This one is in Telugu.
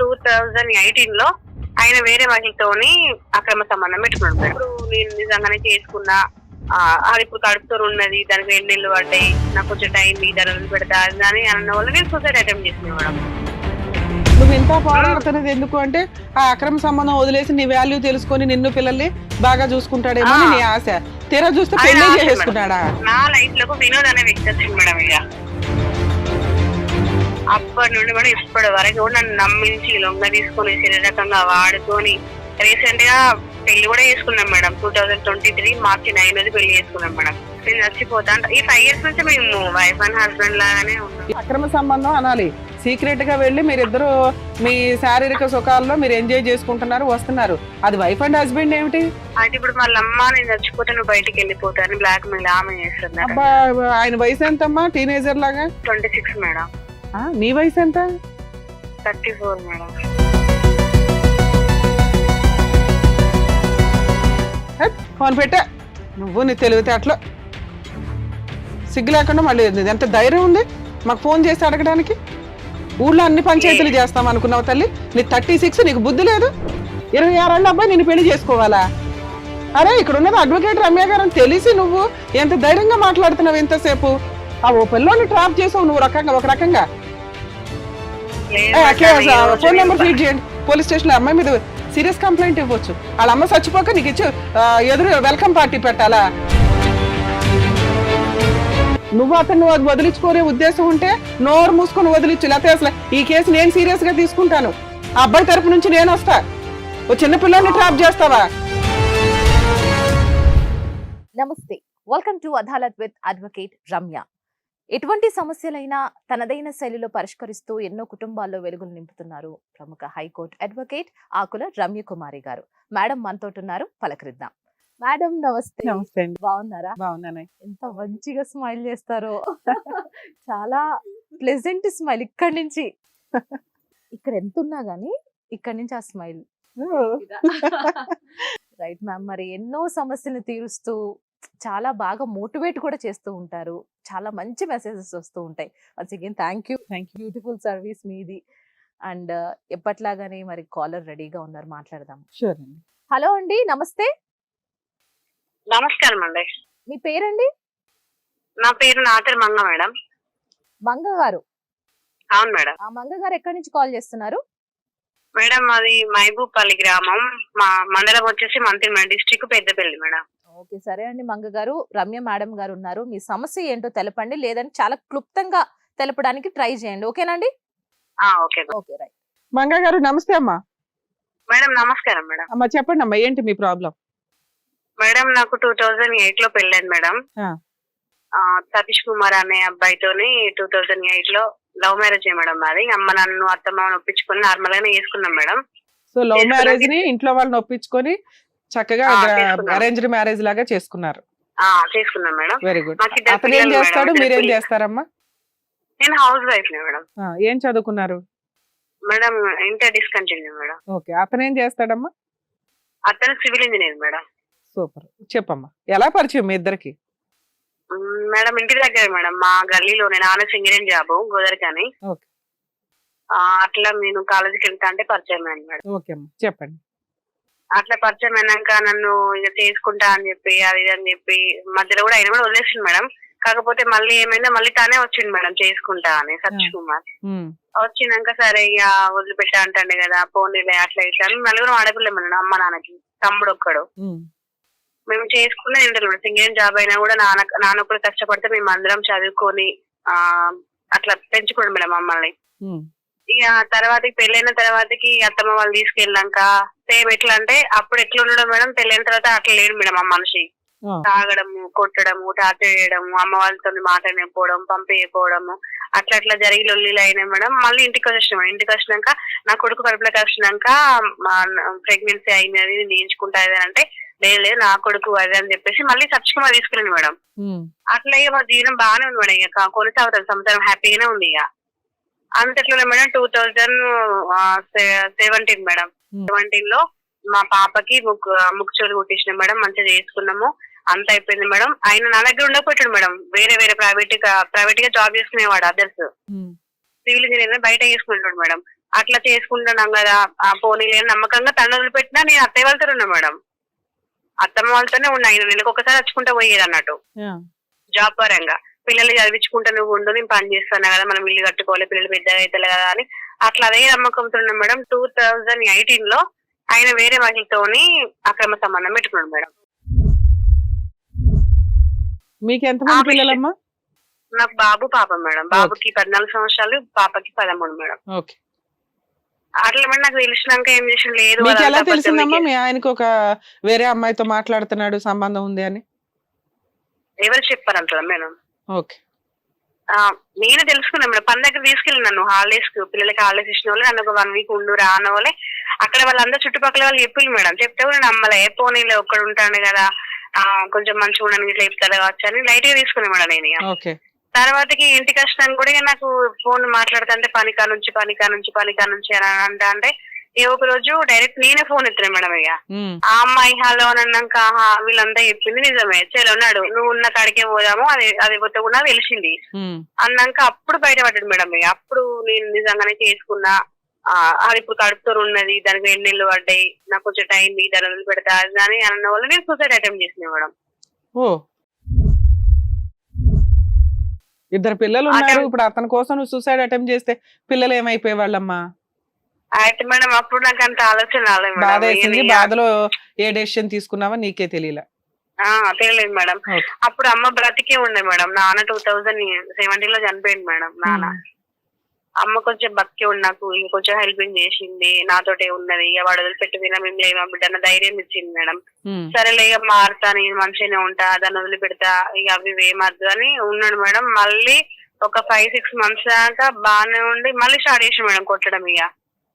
టూ థౌజండ్ ఎయిటీన్లో ఆయన వేరే మహిళతోని అక్రమ సంబంధం పెట్టుకున్నాడు. ఇప్పుడు నేను నిజంగానే చేసుకున్నా అది ఇప్పుడు కడుపుతో ఉన్నది దానికి రెండు నెలలు పడ్డాయి నాకు కొంచెం టైం మీ ధరలు పెడతా అని అన్న వల్ల నేను సూసైడ్ అటెంప్ట్ చేసిన మేడం నువ్వు ఎంత పోరాడుతున్నది ఎందుకు అంటే ఆ అక్రమ సంబంధం వదిలేసి నీ వాల్యూ తెలుసుకొని నిన్ను పిల్లల్ని బాగా చూసుకుంటాడేమో అని. నీ ఆశ తీరా చూస్తే పెళ్ళి. చేసుకున్నాడా నా లైఫ్లో వినోద్ అనే వ్యక్తి మేడం ఇక అప్పటి నుండి మేడం ఇప్పటి వరకు కూడా నన్ను నమ్మించి లొంగ తీసుకొని శరీరకంగా వాడుకొని రీసెంట్గా పెళ్ళి కూడా చేసుకున్నాం madam. Two thousand twenty three March nine అది పెళ్ళి చేసుకున్నాం మేడం. నేను చచ్చిపోతా అంటే ఈ ఫైవ్ ఇయర్స్ నుంచి మేము వైఫ్ అండ్ హస్బెండ్ లాగానే ఉన్నాం. అక్రమ సంబంధం అనాలి. సీక్రెట్గా వెళ్ళి మీరిద్దరు మీ శారీరక సుఖాల్లో మీరు ఎంజాయ్ చేసుకుంటున్నారు వస్తున్నారు. అది వైఫ్ అండ్ హస్బెండ్ ఏమిటి? అయితే ఇప్పుడు వాళ్ళ అమ్మ నేను చచ్చిపోతే నువ్వు బయటికి వెళ్ళిపోతాను బ్లాక్ మెయిల్ ఆమె చేస్తున్నారు ఆయన వయసు ఎంతమ్మా? టీనేజర్ లాగా? Twenty six madam. నీ వయసు ఎంత? Thirty four madam. ఫోన్ పెట్టా. నువ్వు నీ తెలివితే అట్లా సిగ్గు లేకుండా మళ్ళీ ఎంత ధైర్యం ఉంది? మాకు ఫోన్ చేసి అడగడానికి? ఊళ్ళో అన్ని పంచాయతీలు చేస్తాం అనుకున్నావు తల్లి. నీ థర్టీ సిక్స్ నీకు బుద్ధి లేదు. ఇరవై ఆరేళ్ళ అబ్బాయి నేను పెళ్ళి చేసుకోవాలా? అరే ఇక్కడ ఉన్నది అడ్వకేట్ రమ్య గారు అని తెలిసి నువ్వు ఎంత ధైర్యంగా మాట్లాడుతున్నావు ఎంతసేపు ఆ ఓ పిల్లోని ట్రాప్ చేసావు నువ్వు రకంగా ఒక రకంగా. ఫోన్ నెంబర్ ఫీడ్ చేయండి. పోలీస్ స్టేషన్ అమ్మాయి మీద సీరియస్ కంప్లైంట్ ఇవ్వచ్చు. వాళ్ళ అమ్మ చచ్చిపోక నీకు ఇచ్చి ఎదురు వెల్కమ్ పార్టీ పెట్టాలా? నువ్వు అతను వద- వదిలించుకునే ఉద్దేశం ఉంటే నోరు మూసుకొని వదిలించు. లేకపోతే అసలు ఈ కేసు నేను సీరియస్గా తీసుకుంటాను. ఆ అబ్బాయి తరపు నుంచి నేను వస్తా. ఓ చిన్న పిల్లని ట్రాప్ చేస్తావా? నమస్తే. Welcome to Adalat with advocate Ramya ఎటువంటి సమస్యలైనా తనదైన శైలిలో పరిష్కరిస్తూ ఎన్నో కుటుంబాల్లో వెలుగులు నింపుతున్నారు ప్రముఖ high court advocate Akula Ramya Kumari garu. Madam మనతోటి ఉన్నారు పలకరిద్దాం. మేడం నమస్తే. నమస్తే బాగున్నారా? బాగున్నాను ఎంత మంచిగా స్మైల్ చేస్తారో. చాలా ప్లెజెంట్ స్మైల్ ఇక్కడి నుంచి. ఇక్కడ ఎంత ఉన్నా గానీ ఇక్కడి నుంచి ఆ స్మైల్. రైట్ మ్యామ్ మరి ఎన్నో సమస్యలను తీరుస్తూ చాలా బాగా మోటివేట్ కూడా చేస్తూ ఉంటారు. చాలా మంచి మెసేజెస్ వస్తూ ఉంటాయి. Once again thank you. Thank you. Beautiful service మీది. అండ్ ఎప్పట్లాగానే మరి కాలర్ రెడీగా ఉన్నారు మాట్లాడదాం షూర్ అండి. హలో అండి నమస్తే. నమస్కారం అండి. మీ పేరండి? నా పేరు నాతర్ మంగ మేడం. మంగ గారు. అవును మేడం. ఆ మంగ గారు ఎక్కడి నుంచి కాల్ చేస్తున్నారు? మేడం అది మహబూబ్పల్లి గ్రామం. మా మండలం వచ్చేసి మంత్రి డిస్టిక్ పెద్దపల్లి మేడం. ఓకే. సరే అండి. మంగ గారు రమ్య మేడం గారు ఉన్నారు. మీ సమస్య ఏంటో తెలపండి. లేదంటే చాలా క్లుప్తంగా తెలపడానికి ట్రై చేయండి. ఓకేనండి ఆ, ఓకే. ఓకే. రైట్. మంగ గారు నమస్తే అమ్మా. మేడం నమస్కారం మేడం. అమ్మా చెప్పండి అమ్మా ఏంటి మీ ప్రాబ్లం? మేడం నాకు టూ థౌజండ్ ఎయిట్లో పెళ్ళైంది మేడం. ఆ. ఆ, సతీష్ కుమార్ అనే అబ్బాయితోని టూ థౌజండ్ ఎయిట్లో లవ్ మ్యారేజ్ మేడం మాది. అమ్మ నన్ను అత్తమ్మ ఒప్పించుకొని నార్మల్ గానే చేసుకున్నాం మేడం. సో లవ్ మ్యారేజ్ని ఇంట్లో వాళ్ళని ఒప్పించుకొని చక్కగా. అరేంజ్డ్ మ్యారేజ్ లాగా చేసుకున్నారు. ఆ చేసుకున్నాం మేడం. వెరీ గుడ్ అతను ఏం చేస్తాడు? మీరేం పిల్లలు. చేస్తారమ్మా? నేను హౌస్ వైఫ్ మేడం. ఏం చదువుకున్నారు? Madam inter discontinue madam. Okay అతను ఏం చేస్తాడమ్మా? అతను సివిల్ ఇంజనీర్ మేడం. సూపర్. చెప్పమ్మా. ఎలా పరిచయం మీ ఇద్దరికి? మేడం ఇంటి దగ్గర మేడం. మా గల్లీలో నేను నాన్న సింగరేన్ జాబ్ గోదరికని. ఓకే. ఆ, అట్లా నేను కాలేజీకి వెళ్తా అంటే పరిచయం మేడం. ఓకే అమ్మా. చెప్పండి. అట్లా పరిచయం అయినాక నన్ను ఇక చేసుకుంటా అని చెప్పి అది అని చెప్పి మధ్యలో కూడా ఆయన కూడా వదిలేసింది మేడం. కాకపోతే మళ్ళీ ఏమైందో మళ్ళీ తానే వచ్చింది మేడం చేసుకుంటా అని సతీష్ కుమార్. వచ్చినాక సరే ఇక వదిలిపెట్టా అంటాండే కదా పోనీలే అట్లా ఇట్లా అని నలుగురు ఆడపిల్ల మేడం అమ్మ నాన్నకి తమ్ముడు ఒక్కడు. మేము చేసుకున్న ఇంటర్వ్యూ సింగేం జాబ్ అయినా కూడా నాన్న నాన్న కూడా కష్టపడితే మేము అందరం చదువుకొని ఆ అట్లా పెంచుకోండి మేడం మమ్మల్ని. ఇక తర్వాతకి పెళ్ళైన తర్వాతకి అత్తమ్మ వాళ్ళు తీసుకెళ్ళాక సేమ్ ఎట్లా అంటే అప్పుడు ఎట్లా ఉండడం మేడం? పెళ్ళైన తర్వాత అట్లా లేడు మేడం ఆ మనిషి. తాగడము కొట్టడము టార్చర్ చేయడము అమ్మ వాళ్ళతో మాట్లాడకపోవడం పంపించకపోవడము అట్లా అట్లా జరిగి లొల్లిలు అయినాయి మేడం. మళ్ళీ ఇంటికి వచ్చేసినాం. ఇంటికి వచ్చినాక నా కొడుకు కడుపులోకి వచ్చినాక ప్రెగ్నెన్సీ అయినది నేర్చుకుంటా అంటే లేదు లేదు నా కొడుకు అది అని చెప్పేసి మళ్ళీ సబ్స్క్రైబ్ తీసుకున్నాను మేడం. అట్లా ఇక మా జీవనం బాగానే ఉంది మేడం. ఇక కొనసాగుతుంది సంవత్సరం హ్యాపీగానే ఉంది ఇక అంతట్లో madam two thousand seventeen madam. Um, సెవెంటీన్లో మా పాపకి ముక్కు ముక్కు చెవులు కుట్టించిన మేడం మంచిగా చేసుకున్నాము. అంత అయిపోయింది మేడం. ఆయన నా దగ్గర ఉండకపోయాడు మేడం. వేరే వేరే ప్రైవేట్గా ప్రైవేట్గా జాబ్ చేసుకునేవాడు అదర్స్. ఉమ్, సివిల్ ఇంజనీర్ బయట చేసుకుంటాడు మేడం. అట్లా చేసుకుంటున్నాం కదా ఆ పోనీలే అని నమ్మకంగా తను వదిలిపెట్టినా నేను అత్తయ్య వాళ్ళతో ఉన్నా మేడం. అత్తమ్మ వాళ్ళతోనే ఉన్నా. ఆయన నెలకు ఒకసారి వచ్చుకుంటా పోయేది అన్నట్టు. జాబ్ పరంగా. పిల్లల్ని చదివించుకుంటా నువ్వు ఉండు నేను పని చేస్తాను కదా మనం ఇల్లు కట్టుకోవాలి పిల్లలు పెద్దగా అవుతారు కదా అని. అట్లా అదే నమ్మకంతో ఉన్నాం మేడం. టూ థౌజండ్ ఎయిటీన్లో ఆయన వేరే మహిళతోని అక్రమ సంబంధం పెట్టుకున్నాడు మేడం. మీకు ఎంతమంది ఆ, పిల్లలమ్మా? నాకు బాబు పాప మేడం. బాబుకి పద్నాలుగు సంవత్సరాలు పాపకి పదమూడు మేడం. ఓకే. అట్లా మేడం నాకు తెలిసినాక ఏం చేసిన లేదు ఎలా తెలిసిందమ్మా. మీ ఆయనకు ఒక వేరే అమ్మాయితో మాట్లాడుతున్నాడు సంబంధం ఉంది అని? ఎవరు చెప్పారంటారా మేడం? ఓకే. ఆ, నేనే తెలుసుకున్నాను మేడం. పని దగ్గర తీసుకెళ్ళి నన్ను హాలిడేస్కు పిల్లలకి హాలిడేస్ ఇచ్చిన వాళ్ళు నన్ను ఒక వన్ వీక్ ఉండు రా అన్న వాళ్ళే. అక్కడ వాళ్ళందరూ చుట్టుపక్కల వాళ్ళు చెప్పింది మేడం. చెప్తే కూడా నమ్మలే. పోనీలే ఒక్కడు ఉంటాను కదా. ఆ కొంచెం మంచిగా ఉండడానికి ఇట్లా చెప్తారు కావచ్చు అని లైట్గా తీసుకున్నాను మేడం నేను తర్వాతకి ఇంటికి వచ్చినాక కూడా నాకు ఫోన్ మాట్లాడుతుంటే పనికా నుంచి పనికా నుంచి పనికా నుంచి అని అంటే ఏ ఒక రోజు డైరెక్ట్ నేనే ఫోన్ ఎత్తున్నా మేడం ఇక ఆ అమ్మాయి హలో అని అన్నాక వీళ్ళంతా చెప్పింది నిజమే. చలో ఉన్నాడు. నువ్వు ఉన్న కాడికే పోదాము. అది అది పోతే కూడా తెలిసింది. అన్నాక అప్పుడు బయటపడ్డాడు మేడం ఇక అప్పుడు నేను నిజంగానే చేసుకున్నా. అది ఇప్పుడు కడుపుతో ఉన్నది. దానికి రెండు నెలలు పడ్డాయి. నాకు కొంచెం టైం ఈ దాని పెడతా అని అన్న వల్ల నేను సూసైడ్ అటెంప్ట్ చేసిన మేడం ఇద్దరు పిల్లలు ఉన్నారు. ఇప్పుడు అతని కోసం నువ్వు సూసైడ్ అటెంప్ట్ చేస్తే పిల్లలు ఏమైపోయే వాళ్ళమ్మా అయితే మేడం అప్పుడు నాకు అంత ఆలోచన రాలేదు బాధ వేసింది బాధలో ఏ డెసిషన్ తీసుకున్నావా నీకే తెలియలే. ఆ, తెలియలేదు మేడం. అప్పుడు అమ్మ బ్రతికే ఉండే మేడం. నాన్న టూ థౌజండ్ సెవెంటీన్లో చనిపోయింది మేడం నాన్న. అమ్మ కొంచెం బతికే ఉంది నాకు ఇంకొంచెం హెల్పింగ్ చేసింది నాతోటే ఉన్నది ఇక వాడు వదిలిపెట్టి తిన మేము లేమా బిడ్డ ధైర్యం ఇచ్చింది మేడం. సరేలే ఇక మారుతా నేను మంచిగానే ఉంటా దాన్ని వదిలిపెడతా ఇక అవి ఏమద్దు అని ఉన్నాడు మేడం. మళ్ళీ ఒక ఫైవ్ సిక్స్ మంత్స్ దాకా బాగానే ఉండి మళ్ళీ స్టార్ట్ చేసి మేడం కొట్టడం ఇక.